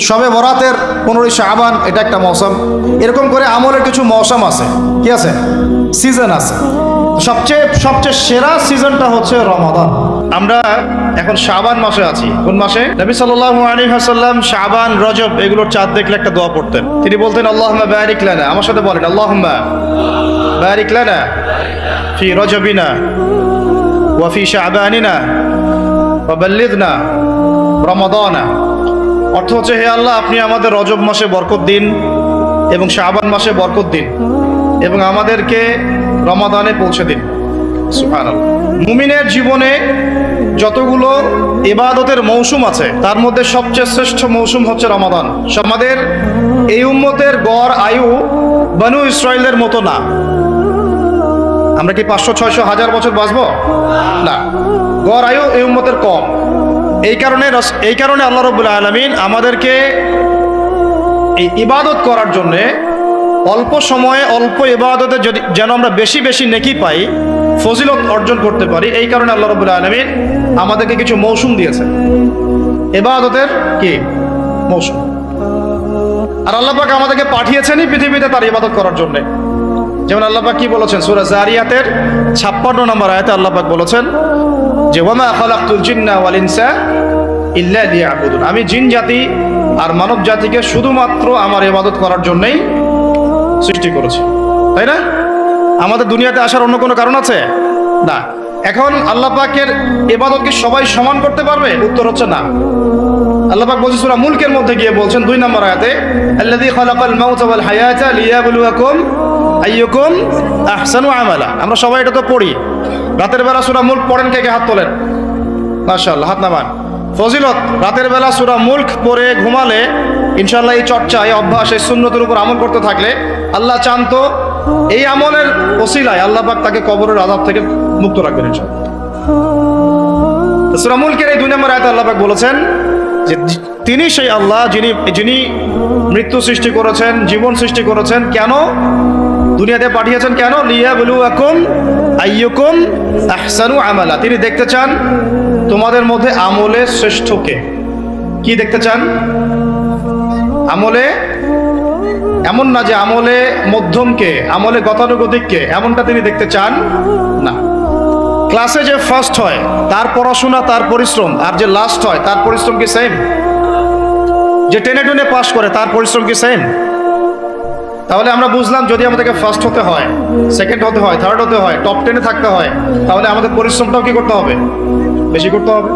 সবে বরাতের পনেরোই শাহবান এটা একটা মৌসুম। এরকম করে আমলের কিছু মৌসুম আছে। কি আছে? সিজন আছে। সবচেয়ে সবচেয়ে সেরা সিজনটা হচ্ছে রমাদান। আমরা এখন শাবান মাসে আছি। কোন মাসে? নবী সাল্লাল্লাহু আলাইহি ওয়াসাল্লাম শাবান, রজব এগুলোর চাঁদ দেখলে একটা দোয়া পড়তেন। তিনি বলতেন, আল্লাহুম্মা বারিক লানা। আমার সাথে বলেন, আল্লাহুম্মা বারিক লানা ফি রজবিনা ওয়া ফি শাবানিনা ওয়া বাল্লিগনা রমাদানা। অর্থ হচ্ছে, হে আল্লাহ, আপনি আমাদের রজব মাসে বরকত দিন এবং শাবান মাসে বরকত দিন এবং আমাদেরকে রমাদানে পৌঁছে দিন। মুমিনের জীবনে যতগুলো ইবাদতের মৌসুম আছে, তার মধ্যে সবচেয়ে শ্রেষ্ঠ মৌসুম হচ্ছে রমাদান। আমাদের এই উম্মতের গড় আয়ু বানু ইসরায়েলের মতো না। আমরা কি পাঁচশো, ছয়শো, হাজার বছর বাঁচবো? না। গড় আয়ু এই উম্মতের কম। এই কারণে এই কারণে আল্লাহ রবুল্লা আলমিন আমাদেরকে এই ইবাদত করার জন্যে অল্প সময়ে অল্প ইবাদতে যদি যেন আমরা বেশি বেশি নেকি পাই, ফজিলত অর্জন করতে পারি, এই কারণে আল্লাহ রবুল্লা আলমিন আমাদেরকে কিছু মৌসুম দিয়েছে ইবাদতের কি? মৌসুম। আর আল্লাহ পাক আমাদেরকে পাঠিয়েছেনই পৃথিবীতে তার ইবাদত করার জন্যে। যেমন আল্লাহ পাক কি বলেছেন? সূরা জারিয়াতের 56 নম্বর আয়াতে আল্লাহ পাক বলেছেন যে ওয়ামা খালাকতুল জিন্না ওয়াল ইনসা ইল্লা লিয়াবুদুন। আমি জিন জাতি আর মানব জাতিকে শুধুমাত্র আমার ইবাদত করার জন্যই সৃষ্টি করেছি। তাই না? আমাদের দুনিয়াতে আসার অন্য কোনো কারণ আছে? না। এখন আল্লাহ পাকের ইবাদত কি সবাই সমান করতে পারবে? উত্তর হচ্ছে না। আল্লাহ পাক বলছে, সূরা মুলকের মধ্যে গিয়ে বলছেন দুই নম্বর আয়াতে, আল্লাযী খালাকাল মাউতা ওয়াল হায়াতা লিয়াবলুয়াকুম আইয়ুকুম আহসানু আমালা। আমরা সবাই এটা তো পড়ি। রাতের বেলা সূরা মুলক পড়েন কে কে? হাত তোলেন। মাশাআল্লাহ, হাত নামান। ফজিলত, রাতের বেলা সূরা মুলক পড়ে ঘুমালে ইনশাআল্লাহ এই চর্চা, এই অভ্যাস, এই সুন্নতের উপর আমল করতে থাকলে আল্লাহ চান তো এই আমলের ওসিলায় আল্লাহ পাক তাকে কবরের আযাব থেকে মুক্ত রাখবেন ইনশাআল্লাহ। সূরা মুলকের এই দুই নম্বর আয়াতে আল্লাহ পাক বলেছেন যে তিনি সেই আল্লাহ যিনি যিনি মৃত্যু সৃষ্টি করেছেন, জীবন সৃষ্টি করেছেন। কেন? দুনিয়াতে পাঠিয়েছেন কেন? আমালা। তিনি দেখতে চান তোমাদের মধ্যে আমলে শ্রেষ্ঠকে। কি দেখতে চান? আমলে? এমন না যে আমলে মধ্যমকে, আমলে গতানুগতিককে, এমনটা তিনি দেখতে চান না। ক্লাসে যে ফার্স্ট হয়, তার পড়াশোনা, তার পরিশ্রম, আর যে লাস্ট হয়, তার পরিশ্রম কি সেম যে টেনে টেনে পাশ করে, তার পরিশ্রম কি সেম তাহলে আমরা বুঝলাম যদি আমাদেরকে ফার্স্ট হতে হয় সেকেন্ড হতে হয় থার্ড হতে হয় টপ টেনে থাকতে হয়, তাহলে আমাদের পরিশ্রমটাও কি করতে হবে? বেশি করতে হবে?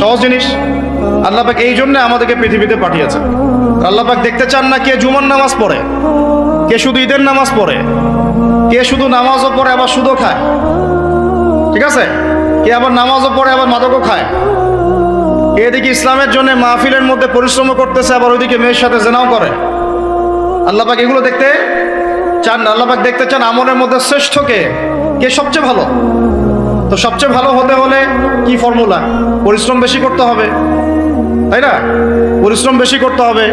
সহজ জিনিস। আল্লাহ পাক এই জন্য আমাদেরকে পৃথিবীতে পাঠিয়েছে আল্লাহ পাক দেখতে চান না কে জুমার নামাজ পড়ে, কে শুধু ঈদের নামাজ পড়ে, কে শুধু নামাজও পড়ে আবার সুদও খায়। ঠিক আছে? কে আবার নামাজও পড়ে আবার মাদকও খায়। এদিকে ইসলামের জন্য মাহফিলের মধ্যে পরিশ্রম করতেছে, আবার ওইদিকে মেয়ের সাথে জেনাও করে। আল্লাপাক এগুলো দেখতে চান আল্লাপাক দেখতে চান আমলের মধ্যে শ্রেষ্ঠ কে কে সবচেয়ে ভালো? তো সবচেয়ে ভালো হতে হলে কি ফর্মুলা পরিশ্রম বেশি করতে হবে, তাই না? পরিশ্রম বেশি করতে হবে,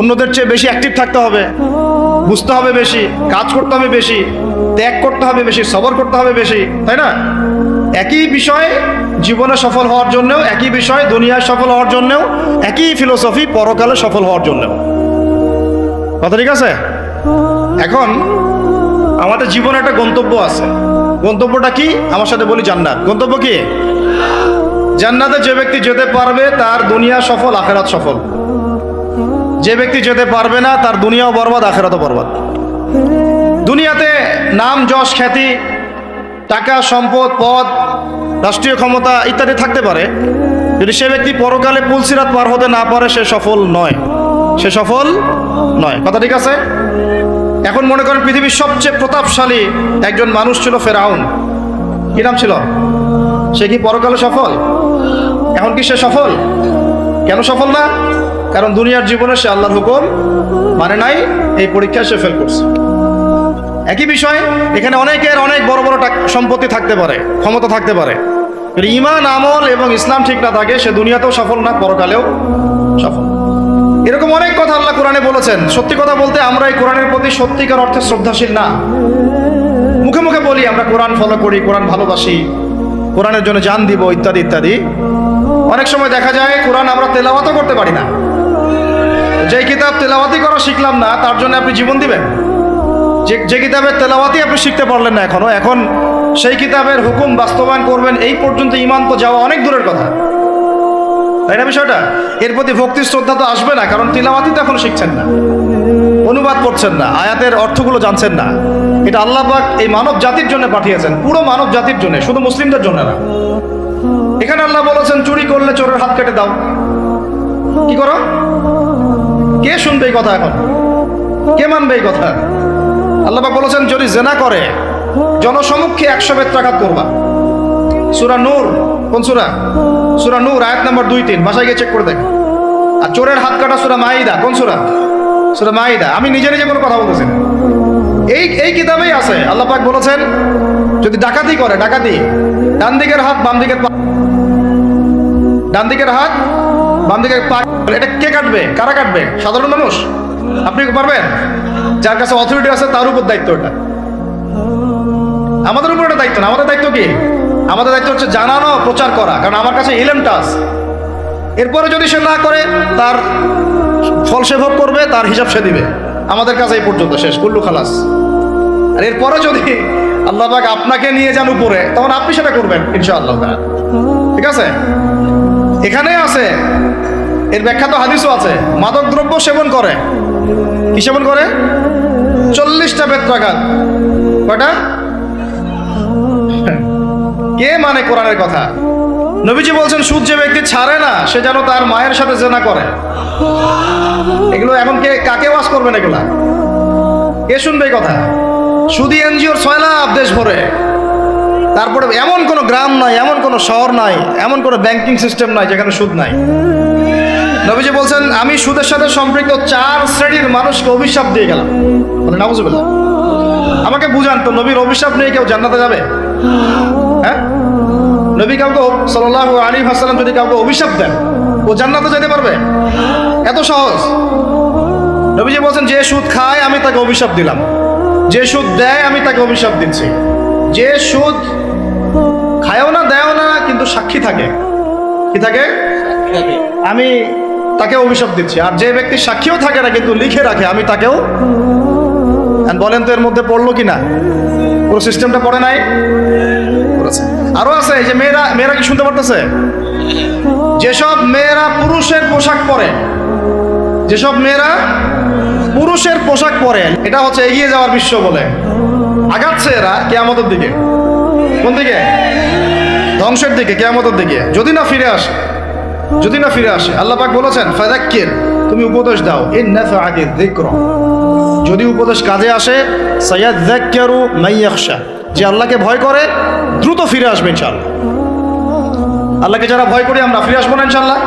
অন্যদের চেয়ে বেশি অ্যাক্টিভ থাকতে হবে, বুঝতে হবে বেশি, কাজ করতে হবে বেশি, ত্যাগ করতে হবে বেশি, সবর করতে হবে বেশি, তাই না? একই বিষয় জীবনে সফল হওয়ার জন্যও, একই বিষয় দুনিয়ায় সফল হওয়ার জন্যও, একই ফিলোসফি পরকালে সফল হওয়ার জন্যও। কথা ঠিক আছে? এখন আমাদের জীবনে একটা গন্তব্য আছে। গন্তব্যটা কি? আমার সাথে বলি জান্নাত। গন্তব্য কি? জান্নাতে যে ব্যক্তি যেতে পারবে, তার দুনিয়া সফল, আখেরাত সফল। যে ব্যক্তি যেতে পারবে না, তার দুনিয়াও বরবাদ, আখেরাতও বরবাদ। দুনিয়াতে নাম, যশ, খ্যাতি, টাকা, সম্পদ, পদ, রাষ্ট্রীয় ক্ষমতা ইত্যাদি থাকতে পারে। যদি সে ব্যক্তি পরকালে পুলসিরাত পার হতে না পারে, সে সফল নয়। সে সফল নয়। কথা ঠিক আছে? এখন মনে করেন পৃথিবীর সবচেয়ে প্রতাপশালী একজন মানুষ ছিল ফেরাউন। কি নাম ছিল? সে কি পরকালে সফল? এখন কি সে সফল? কেন সফল না? কারণ দুনিয়ার জীবনে সে আল্লাহর হুকুম মানে নাই, এই পরীক্ষায় সে ফেল করছে। একই বিষয়, এখানে অনেকের অনেক বড় বড় সম্পত্তি থাকতে পারে, ক্ষমতা থাকতে পারে। ইমান, আমল এবং ইসলাম ঠিক না থাকে, সে দুনিয়াতেও সফল না, পরকালেও সফল এরকম অনেক কথা আল্লাহ কোরআনে বলেছেন। সত্যি কথা বলতে আমরা এই কোরআনের প্রতি সত্যিকার অর্থে শ্রদ্ধাশীল না। মুখে মুখে বলি, আমরা কোরআন ফলো করি, কোরআন ভালোবাসি, কোরআনের জন্য জান দিব, ইত্যাদি ইত্যাদি। অনেক সময় দেখা যায়, কোরআন আমরা তেলাওয়াতও করতে পারি না। যে কিতাব তেলাওয়াতি করা শিখলাম না, তার জন্য আপনি জীবন দিবেন। যে যে কিতাবের তেলাওয়াতি আপনি শিখতে পারলেন না এখনও, এখন সেই কিতাবের হুকুম বাস্তবায়ন করবেন, এই পর্যন্ত ইমান তো যাওয়া অনেক দূরের কথা। তাই না বিষয়টা? এর প্রতি ভক্তি শ্রদ্ধা তো আসবে না, কারণ তিলাওয়াতি তো এখন শিখছেন না। অনুবাদ করছেন না, আয়াতের অর্থগুলো জানছেন না। এটা আল্লাহ পাক এই মানব জাতির জন্য পাঠিয়েছেন, পুরো মানব জাতির জন্য, শুধু মুসলিমদের জন্য না। এখানে আল্লাহ বলেছেন, চুরি করলে চোরের হাত কেটে দাও। কি করো? কে শুনবে এই কথা এখন? কে মানবে এই কথা? আল্লাহ বলেছেন, যদি জেনা করে, জনসমক্ষে একশো বেত্রাঘাত করবা। সুরা নূর, কোন সুরা? সুরা নূর, আয়াত নাম্বার দুই, তিন। বাসায় গিয়ে চেক করে দেখ। আর চোরের হাত কাটা সুরা মাইদা কোন সুরা? সুরা মাইদা আমি নিজে নিজে কোনো কথা বলতেছি। এই এই কিতাবেই আছে। আল্লাহ পাক বলেছেন, যদি ডাকাতি করে, ডাকাতি। ডান দিকের হাত, বাম দিকের ডান দিকের হাত, বাম দিকের পা। এটা কে কাটবে? কারা কাটবে? সাধারণ মানুষ? আপনি পারবেন? যার কাছে অথরিটি আছে, তার উপর দায়িত্ব এটা। আমাদের উপর এটা দায়িত্ব না। আমাদের দায়িত্ব কি? আমাদের দায়িত্ব হচ্ছে জানানো, প্রচার করা, কারণ আমার কাছে ইলেমটা আছে এরপরে যদি সে না করে, তার ফল সে ভোগ করবে, তার হিসাব সে দিবে। আমাদের কাছে এই পর্যন্ত শেষ, কুল্লু খালাস। আর এরপরে যদি আল্লাহ পাক আপনাকে নিয়ে যান উপরে, তখন আপনি সেটা করবেন, ইনশাআল্লাহ। ঠিক আছে? এখানে আছে, এর ব্যাখ্যা তো হাদিসও আছে, মাদক দ্রব্য সেবন করে। কি সেবন করে? চল্লিশটা বেত্রাঘাত। কয়টা? কে মানে কোরআনের কথা? নবীজি বলছেন, সুদ যে ব্যক্তি ছাড়ে না, সে যেন তার মায়ের সাথে জেনা করে। এগুলো এখন কে কাকে ওয়াজ করবেন এগুলা? কে শুনবে কথা? সুদি এনজিওর ছয় লাভ দেশ ভরে। তারপরে এমন কোনো গ্রাম নাই, এমন কোনো শহর নাই, এমন কোনো ব্যাংকিং সিস্টেম নাই যেখানে সুদ নাই। নবীজি বলছেন, আমি সুদের সাথে সম্পৃক্ত চার শ্রেণির মানুষকে অভিশাপ দিয়ে গেলাম। বলে নাবুজুবিল্লাহ আমাকে বুঝান তো, নবীর অভিশাপ নিয়ে কেউ জান্নাতে যাবে? হ্যাঁ? নবী কাউকে সাল্লাহ আলী হাসালাম যদি কাউকে অভিশাপ দেন, ও জান্নাতে যেতে পারবে? এত সহজ। নবীজি বলছেন, যে সুদ খায়, আমি তাকে অভিশাপ দিলাম। যে সুদ দেয়, আমি তাকে অভিশাপ দিচ্ছি। যে সুদ খায়ও না, দেয়ও না, কিন্তু সাক্ষী থাকে। কি থাকে? আমি তাকে অভিশাপ দিচ্ছি। আর যে ব্যক্তি সাক্ষীও থাকে না, কিন্তু লিখে রাখে, আমি তাকেও বলেন তো এর মধ্যে পড়ল কি না পুরো সিস্টেমটা পড়ে নাই? পড়েছে। আরও আছে যে মেয়েরা মেয়েরা কি শুনতে পারতেছে? যেসব মেয়েরা পুরুষের পোশাক পরে, যেসব মেয়েরা পুরুষের পোশাক পরে, এটা হচ্ছে এগিয়ে যাওয়ার বিশ্ব বলে। আগাচ্ছে এরা কেয়ামতের দিকে। কোন দিকে? ধ্বংসের দিকে, কেয়ামতের দিকে। যদি না ফিরে আসে, যদি না ফিরে আসে, আল্লাহ পাক বলেছেন ফাদাক্কির তুমি উপদেশ দাও। নাফাআতি যিকরা। যদি উপদেশ কাজে আসে সায়াযাক্কারু মাইয়াখশা। যে আল্লাহকে ভয় করে, দ্রুত ফিরে আসবে ইনশাআল্লাহ। আল্লাহকে যারা ভয় করি, আমরা ফিরে আসব না ইনশাআল্লাহ।